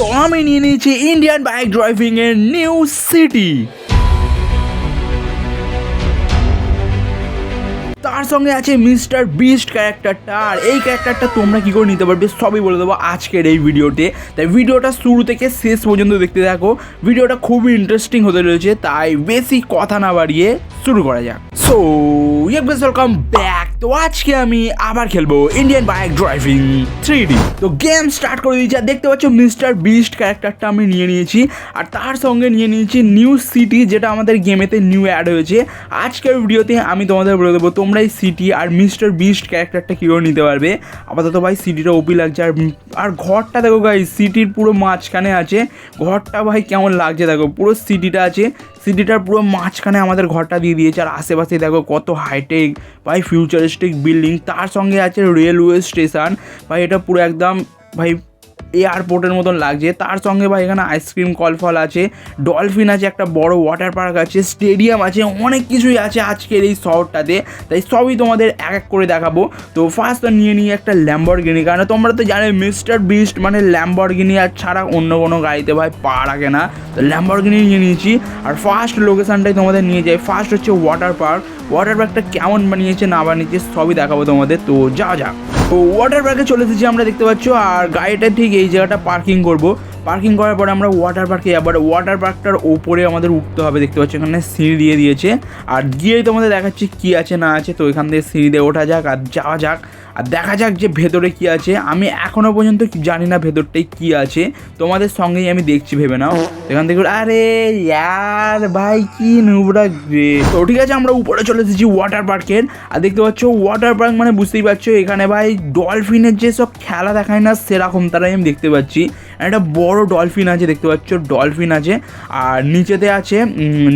তো আমি নিয়ে নিয়েছি ইন্ডিয়ান বাইক ড্রাইভিং এর নিউ সিটি তার সঙ্গে আছে মিস্টার বিস্ট ক্যারেক্টারটা আর এই ক্যারেক্টারটা তোমরা কী করে নিতে পারবে সবই বলে দেবো আজকের এই ভিডিওতে। তাই ভিডিওটা শুরু থেকে শেষ পর্যন্ত দেখতে থাকো। ভিডিওটা খুবই ইন্টারেস্টিং হতে রয়েছে তাই বেশি কথা না বাড়িয়ে শুরু করা যাক। সো ইয়ে ওয়েলকাম ব্যাক তো আজকে আমি আবার খেলব ইন্ডিয়ান বাইক ড্রাইভিং থ্রি তো গেম স্টার্ট করে দিয়েছি আর দেখতে পাচ্ছ মিস্টার বিস্ট ক্যারেক্টারটা আমি নিয়ে নিয়েছি আর তার সঙ্গে নিয়ে নিয়েছি নিউ সিটি যেটা আমাদের গেমেতে নিউ অ্যাড হয়েছে। আজকের ভিডিওতে আমি তোমাদের বলে দেবো তোমরা এই সিটি আর মিস্টার বিস্ট ক্যারেক্টারটা কীভাবে নিতে পারবে। আপাতত ভাই সিটিটা ওপি লাগছে আর আর ঘরটা দেখো ভাই সিটির পুরো মাঝখানে আছে। ঘরটা ভাই কেমন লাগছে দেখো, পুরো সিটিটা আছে। সিটিটার পুরো মাঝখানে আমাদের ঘরটা দিয়ে দিয়েছে। আর আশেপাশে দেখো কত হাইটেক ভাই ফিউচারিস্টিক বিল্ডিং তার সঙ্গে আছে রেলওয়ে স্টেশন ভাই, এটা পুরো একদম, ভাই এয়ারপোর্টের মতন লাগছে। তার সঙ্গে ভাই এখানে আইসক্রিম, কলফল আছে, ডলফিন আছে, একটা বড় ওয়াটার পার্ক আছে স্টেডিয়াম আছে, অনেক কিছুই আছে আজকের এই শহরটাতে। তাই সবই তোমাদের এক এক করে দেখাবো। তো ফার্স্ট তো নিয়ে নিয়ে একটা ল্যাম্বরগিনি কারণ তোমরা তো জানো মিস্টার বিস্ট মানে ল্যাম্বরগিনি আর ছাড়া অন্য কোনো গাড়িতে ভাই পা রাখে না। তো ল্যাম্বরগিনি নিয়ে নিয়েছি। আর ফার্স্ট লোকেশানটাই তোমাদের নিয়ে যাই। ফার্স্ট হচ্ছে ওয়াটার পার্ক ওয়াটার পার্কটা কেমন বানিয়েছে না বানিয়েছে সবই দেখাবো তোমাদের। তো যা যাক। ওয়াটার পার্কে চলে এসেছি আমরা, দেখতে পাচ্ছ। আর গাড়িটা ঠিক এই জায়গাটা পার্কিং করব। পার্কিং করার পরে আমরা ওয়াটার পার্কে আবার ওয়াটার পার্কটার ওপরে আমাদের উঠতে হবে, দেখতে পাচ্ছ এখানে সিঁড়ি দিয়ে দিয়েছে। আর গিয়েই তোমাদের দেখাচ্ছি কি আছে, না আছে। তো এখান থেকে সিঁড়ি দিয়ে ওঠা যাক আর যাওয়া যাক। আর দেখা যাক যে ভেতরে কি আছে। আমি এখনও পর্যন্ত জানি না ভেতরটাই কি আছে। তোমাদের সঙ্গেই আমি দেখছি, ভেবে নাও। এখান থেকে আরে ইয়ার ভাই, কি নুবরা তো ঠিক আছে, আমরা উপরে চলে এসেছি ওয়াটার পার্কের আর দেখতে পাচ্ছ ওয়াটার পার্ক মানে বুঝতেই পারছ, এখানে ভাই ডলফিনের যেসব খেলা দেখায় না, সেরকম তারাই আমি দেখতে পাচ্ছি। একটা বড় ডলফিন আছে, দেখতে পাচ্ছ ডলফিন আছে। আর নিচেতে আছে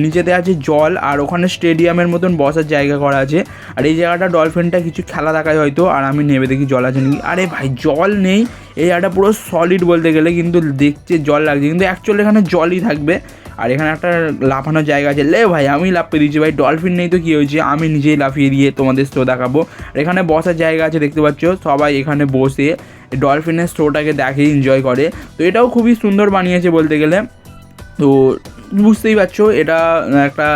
নিচেতে আছে জল, আর ওখানে স্টেডিয়ামের মতন বসার জায়গা করা আছে। আর এই জায়গাটা ডলফিনটা কিছু খেলা দেখায় হয়তো, আর আমি নেমে দেখি, জল আছে নাকি। আরে ভাই, জল নেই। এই জায়গাটা পুরো সলিড বলতে গেলে, কিন্তু দেখছে জল লাগছে। কিন্তু অ্যাকচুয়ালি এখানে জলই থাকবে। আর এখানে একটা লাফানোর জায়গা আছে। লে ভাই, আমি লাফিয়ে দিয়েছি। ভাই ডলফিন নেই তো কী হয়েছে? আমি নিজেই লাফিয়ে দিয়ে তোমাদের শো দেখাবো। আর এখানে বসার জায়গা আছে, দেখতে পাচ্ছ, সবাই এখানে বসে। ডলফিনের শোটাকে দেখে এনজয় করে। তো এটাও খুবই সুন্দর বানিয়েছে বলতে গেলে। তো বুঝতেই পারছ, এটা একটা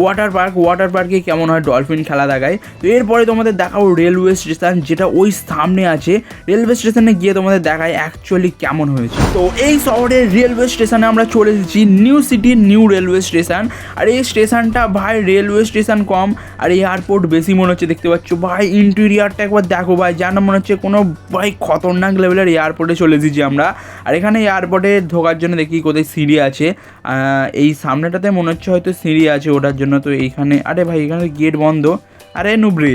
ওয়াটার পার্ক ওয়াটার পার্কে কেমন হয় ডলফিন খেলা দেখায়? তো এরপরে তোমাদের দেখাবো রেলওয়ে স্টেশন যেটা ওই সামনে আছে। রেলওয়ে স্টেশনে গিয়ে তোমাদের দেখায় অ্যাকচুয়ালি কেমন হয়েছে। তো এই শহরের রেলওয়ে স্টেশনে আমরা চলে এসেছি new city new railway station আর এই স্টেশনটা ভাই রেলওয়ে স্টেশন কম, আর এয়ারপোর্ট বেশি মনে হচ্ছে দেখতে পাচ্ছ। ভাই ইন্টেরিয়ারটা একবার দেখো ভাই যেন মনে হচ্ছে কোনো ভাই খতরনাক লেভেলের এয়ারপোর্টে চলে এসেছি আমরা। আর এখানে এয়ারপোর্টে ঢোকার জন্য দেখি কোথায় সিঁড়ি আছে। এই সামনেটাতে মনে হচ্ছে হয়তো সিঁড়ি আছে ওটার জন্য তো এইখানে, আরে ভাই এখানে তো গেট বন্ধ। আরে নুবরে,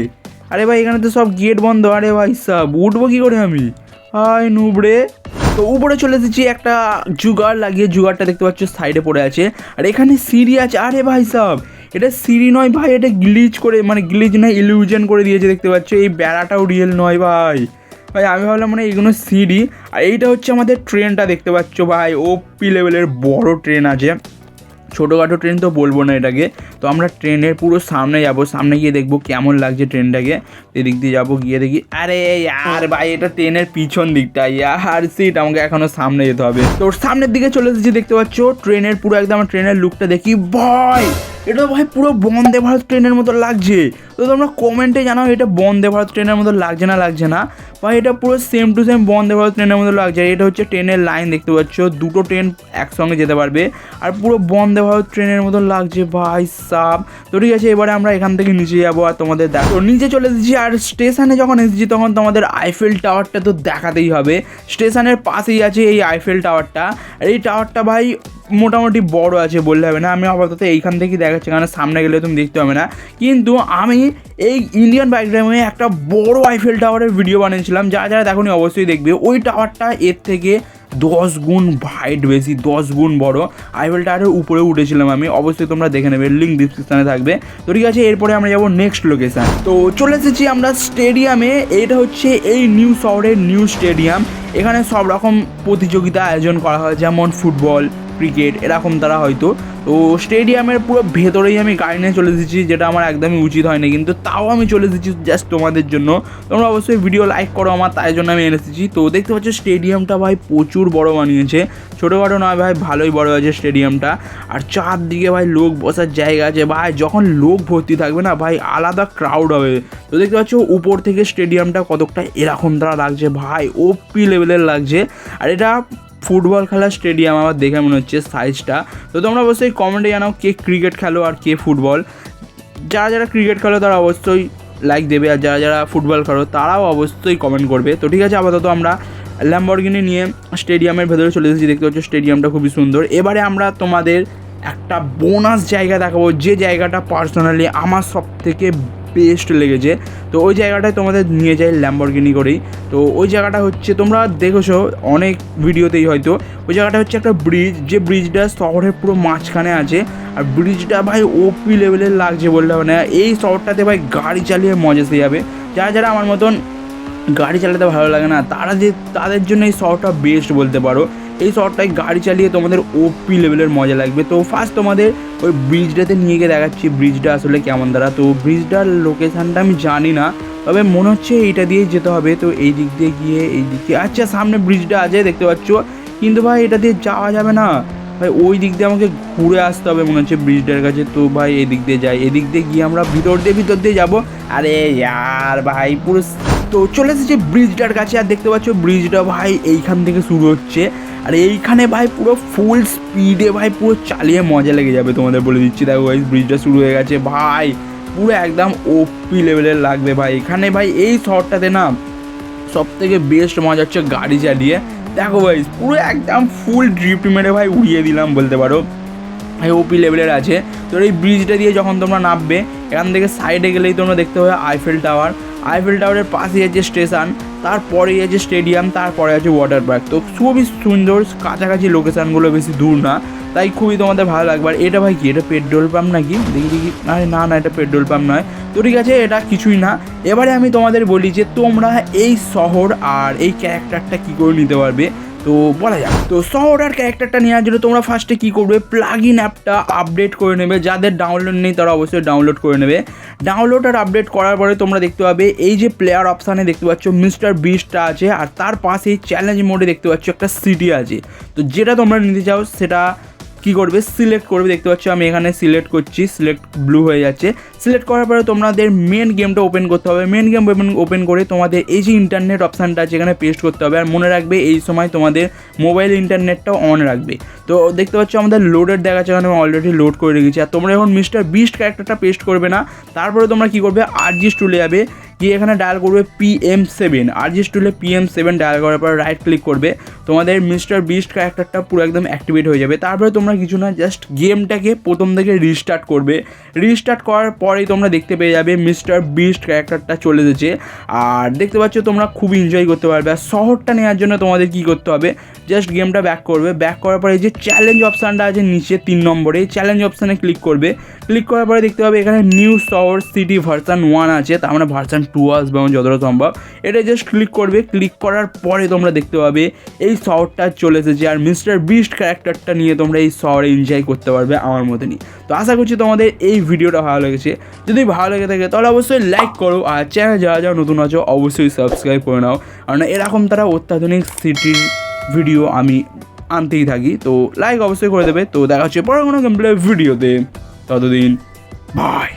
আরে ভাই এখানে তো সব গেট বন্ধ, আরে ভাই সব, উঠবো কী করে আমি? হাই নুবরে। তো উপরে চলে এসেছি, একটা জুগার লাগিয়ে জুগারটা দেখতে পাচ্ছ সাইডে পড়ে আছে। আর এখানে সিঁড়ি আছে, আরে ভাই সাব, এটা সিঁড়ি নয় ভাই, এটা গ্লিচ করে মানে গ্লিচ নয় ইলিউশন করে দিয়েছে দেখতে পাচ্ছ, এই বেড়াটাও রিয়েল নয় ভাই। ভাই আমি ভাবলাম মানে এইগুলো সিঁড়ি, আর এইটা হচ্ছে আমাদের ট্রেনটা দেখতে পাচ্ছ ভাই ও পি লেভেলের বড় ট্রেন আছে। ছোটোখাটো ট্রেন তো বলব না এটাকে। তো আমরা ট্রেনের পুরো সামনে যাব, সামনে গিয়ে দেখব কেমন লাগছে ট্রেনটাকে এদিক দিয়ে যাব, গিয়ে দেখি, আরে আর ভাই, এটা ট্রেনের পিছন দিকটা, ইয়ার সিট আমাকে এখনও সামনে যেতে হবে। তো সামনের দিকে চলে এসেছি, দেখতে পাচ্ছ ট্রেনের পুরো একদম ট্রেনের লুকটা দেখি। ভয়! এটা ভাই পুরো বন্দে ভারত ট্রেনের মতো লাগছে। তো তোমরা কমেন্টে জানাও, এটা বন্দে ভারত ট্রেনের মতো লাগছে না লাগছে না। ভাই, এটা পুরো same to same Vande Bharat ট্রেনের মতো লাগছে। এটা হচ্ছে ট্রেনের লাইন দেখতে পাচ্ছ, দুটো ট্রেন একসঙ্গে যেতে পারবে। আর পুরো বন্দে ভারত ট্রেনের মতো লাগছে, ভাই সাব। তো ঠিক আছে, এবারে আমরা এখান থেকে নিচে যাব আর তোমাদের দেখো নিচে চলে এসেছি আর স্টেশনে যখন এসেছি তখন তোমাদের আইফেল টাওয়ারটা তো দেখাতেই হবে। স্টেশনের পাশেই আছে এই আইফেল টাওয়ারটা আর এই টাওয়ারটা ভাই মোটামুটি বড় আছে বললে হবে না। আমি আপাতত এইখান থেকেই দেখাচ্ছি, কারণ সামনে গেলে তুমি দেখতে হবে না। কিন্তু আমি এই ইন্ডিয়ান বাইক ড্রাইভে একটা বড় আইফেল টাওয়ারের ভিডিও বানিয়েছিলাম। যা যারা দেখুন অবশ্যই দেখবে। ওই টাওয়ারটা এর থেকে দশ গুণ হাইট বেশি, দশ গুণ বড়। আইফেল টাওয়ারের উপরে উঠেছিলাম আমি। অবশ্যই তোমরা দেখে নেবে লিঙ্ক ডিসক্রিপশানে থাকবে। তো ঠিক আছে, এরপরে আমরা যাব নেক্সট লোকেশান তো চলে এসেছি আমরা স্টেডিয়ামে এটা হচ্ছে এই নিউ শহরের নিউ স্টেডিয়াম এখানে সব রকম প্রতিযোগিতা আয়োজন করা হয়, যেমন ফুটবল ক্রিকেট এরকম তারা হয়তো। তো স্টেডিয়ামের পুরো ভেতরেই আমি গাড়ি নিয়ে চলে এসেছি, যেটা আমার একদমই উচিত হয়নি, কিন্তু তাও আমি চলে এসেছি জাস্ট তোমাদের জন্য। তোমরা অবশ্যই ভিডিও লাইক করো আমার, তাই জন্য আমি এনে এসেছি তো দেখতে পাচ্ছ স্টেডিয়ামটা ভাই প্রচুর বড় বানিয়েছে। ছোটোখাটো নয় ভাই, ভালোই বড় আছে স্টেডিয়ামটা আর চারদিকে ভাই লোক বসার জায়গা আছে ভাই, যখন লোক ভর্তি থাকবে না ভাই, আলাদা ক্রাউড হবে। তো দেখতে পাচ্ছ উপর থেকে স্টেডিয়ামটা কতকটা এরকম তারা লাগছে ভাই ওপি লেভেলের লাগছে। আর এটা ফুটবল খেলার স্টেডিয়াম আমার দেখে মনে হচ্ছে সাইজটা তো তোমরা অবশ্যই কমেন্টে জানাও কে ক্রিকেট খেলো আর কে ফুটবল। যারা যারা ক্রিকেট খেলো তারা অবশ্যই লাইক দেবে আর যারা যারা ফুটবল খেলো তারাও অবশ্যই কমেন্ট করবে। তো ঠিক আছে, আপাতত আমরা ল্যাম্বরগিনি নিয়ে স্টেডিয়ামের ভেতরে চলে এসেছি। দেখতে পাচ্ছ স্টেডিয়ামটা খুবই সুন্দর। এবারে আমরা তোমাদের একটা বোনাস জায়গা দেখাবো। যে জায়গাটা পার্সোনালি আমার সব থেকে বেস্ট লেগেছে। তো ওই জায়গাটায় তোমাদের নিয়ে যাই ল্যাম্বরগিনি করেই। তো ওই জায়গাটা হচ্ছে, তোমরা দেখেছ অনেক ভিডিওতেই হয়তো, ওই জায়গাটা হচ্ছে একটা ব্রিজ যে ব্রিজটা শহরের পুরো মাঝখানে আছে। আর ব্রিজটা ভাই ওপি লেভেলের লাগছে বললে মানে এই শহরটাতে ভাই গাড়ি চালিয়ে মজা এসে যাবে। যারা যারা আমার মতন গাড়ি চালাতে ভালো লাগে না, তারা যে তাদের জন্য এই শহরটা বেস্ট বলতে পারো। এই শহরটায় গাড়ি চালিয়ে তোমাদের ওপি লেভেলের মজা লাগবে। তো ফার্স্ট তোমাদের ওই ব্রিজটাতে নিয়ে গিয়ে দেখাচ্ছি ব্রিজটা আসলে কেমন দ্বারা তো ব্রিজটার লোকেশানটা আমি জানি না, তবে মনে হচ্ছে এইটা দিয়ে যেতে হবে। তো এই দিক দিয়ে গিয়ে এই দিক দিয়ে আচ্ছা সামনে ব্রিজটা আছে, দেখতে পাচ্ছ? কিন্তু ভাই, এটা দিয়ে যাওয়া যাবে না। ভাই, ওই দিক দিয়ে আমাকে ঘুরে আসতে হবে মনে হচ্ছে ব্রিজটার কাছে। তো ভাই, এদিক দিয়ে যাই। এদিক দিয়ে গিয়ে আমরা ভিতর দিয়ে ভিতর দিয়ে যাব। আরে, ইয়ার ভাই, পুরো তো চলে এসেছে ব্রিজটার কাছে, আর দেখতে পাচ্ছ ব্রিজটা ভাই এইখান থেকে শুরু হচ্ছে। আর এইখানে ভাই পুরো ফুল স্পিডে ভাই পুরো চালিয়ে মজা লেগে যাবে তোমাদের বলে দিচ্ছি। দেখো ভাই ব্রিজটা শুরু হয়ে গেছে। ভাই, পুরো একদম ওপি লেভেলের লাগবে ভাই। এখানে ভাই এই শহরটাতে না সব থেকে বেস্ট মজা হচ্ছে গাড়ি চালিয়ে। দেখো ভাই পুরো একদম ফুল ড্রিফট মেরে ভাই উড়িয়ে দিলাম বলতে পারো। এই ওপি লেভেলের আছে। তো এই ব্রিজটা দিয়ে যখন তোমরা নামবে, এখান থেকে সাইডে গেলেই তোমরা দেখতে পাবে আইফেল টাওয়ার আইফেল টাওয়ারের পাশেই আছে স্টেশন, তারপরেই আছে স্টেডিয়াম, তারপরে আছে ওয়াটার পার্ক তো খুবই সুন্দর, কাছাকাছি লোকেশানগুলো বেশি দূর না, তাই খুবই তোমাদের ভালো লাগবে। আর এটা ভাই কি, এটা পেট্রোল পাম্প নাকি? দেখি দেখি। আরে না না, এটা পেট্রোল পাম্প নয়। তো ঠিক আছে, এটা কিছুই না। এবারে আমি তোমাদের বলি যে তোমরা এই শহর আর এই ক্যারেক্টারটা কী করে নিতে পারবে? তো বলা যাক, তো সহরার ক্যারেক্টারটা নেওয়ার জন্য তোমরা ফার্স্টে কী করবে? প্লাগ ইন অ্যাপটা আপডেট করে নেবে। যাদের ডাউনলোড নেই, তারা অবশ্যই ডাউনলোড করে নেবে। ডাউনলোড আর আপডেট করার পরে তোমরা দেখতে পাবে, এই যে প্লেয়ার অপশানে দেখতে পাচ্ছ মিস্টার বিস্টটা আছে, আর তার পাশেই চ্যালেঞ্জ মোডে দেখতে পাচ্ছ একটা সিটি আছে। তো যেটা তোমরা নিতে চাও, সেটা কী করবে? সিলেক্ট করবে, দেখতে পাচ্ছ আমি এখানে সিলেক্ট করছি সিলেক্ট ব্লু হয়ে যাচ্ছে। সিলেক্ট করার পরে তোমাদের মেন গেমটা ওপেন করতে হবে। মেন গেম ওপেন ওপেন করে তোমাদের এই যে ইন্টারনেট অপশানটা আছে, এখানে পেস্ট করতে হবে। আর মনে রাখবে এই সময় তোমাদের মোবাইল ইন্টারনেটটাও অন রাখবে। তো দেখতে পাচ্ছ আমাদের লোডের দেখাচ্ছে, এখানে আমি অলরেডি লোড করে রেখেছি। আর তোমরা এখন মিস্টার বিস্ট ক্যারেক্টারটা পেস্ট করবে না। তারপরে তোমরা কী করবে? আরজিস টুলে যাবে। গিয়ে এখানে ডায়াল করবে পি এম সেভেন আর আরজিস টুলে পি এম সেভেন ডায়াল করার পর রাইট ক্লিক করবে। তোমাদের মিস্টার বিস্ট ক্যারেক্টারটা পুরো একদম অ্যাক্টিভেট হয়ে যাবে। তারপরে তোমরা কিছু না জাস্ট গেমটাকে প্রথম থেকে রিস্টার্ট করবে। রিস্টার্ট করার পরেই তোমরা দেখতে পেয়ে যাবে মিস্টার বিস্ট ক্যারেক্টারটা চলে এসেছে। আর দেখতে পাচ্ছ তোমরা খুবই এনজয় করতে পারবে। আর শহরটা নেওয়ার জন্য তোমাদের কী করতে হবে? জাস্ট গেমটা ব্যাক করবে। ব্যাক করার পরে যে চ্যালেঞ্জ অপশানটা আছে নিচে তিন নম্বরে, এই চ্যালেঞ্জ অপশানে ক্লিক করবে। ক্লিক করার পরে দেখতে পাবে এখানে নিউ শহর সিটি ভার্সান ওয়ান আছে, তার মানে ভার্সান টু আসবে এবং যতটা সম্ভব। এটা জাস্ট ক্লিক করবে ক্লিক করার পরে তোমরা দেখতে পাবে এই শহরটা চলে এসেছে। আর মিস্টার বিস্ট ক্যারেক্টারটা নিয়ে তোমরা এই শহরে এনজয় করতে পারবে আমার মতনই। তো আশা করছি তোমাদের এই ভিডিওটা ভালো লেগেছে। যদি ভালো লেগে থাকে তাহলে অবশ্যই লাইক করো আর চ্যানেল যারা যারা নতুন আছো অবশ্যই সাবস্ক্রাইব করে নাও। কারণ এরকম তারা অত্যাধুনিক সিটির ভিডিও আমি আনতেই থাকি। তো লাইক অবশ্যই করে দেবে। তো দেখা হচ্ছে পরে কোনো গেমপ্লে ভিডিওতে ততদিন বাই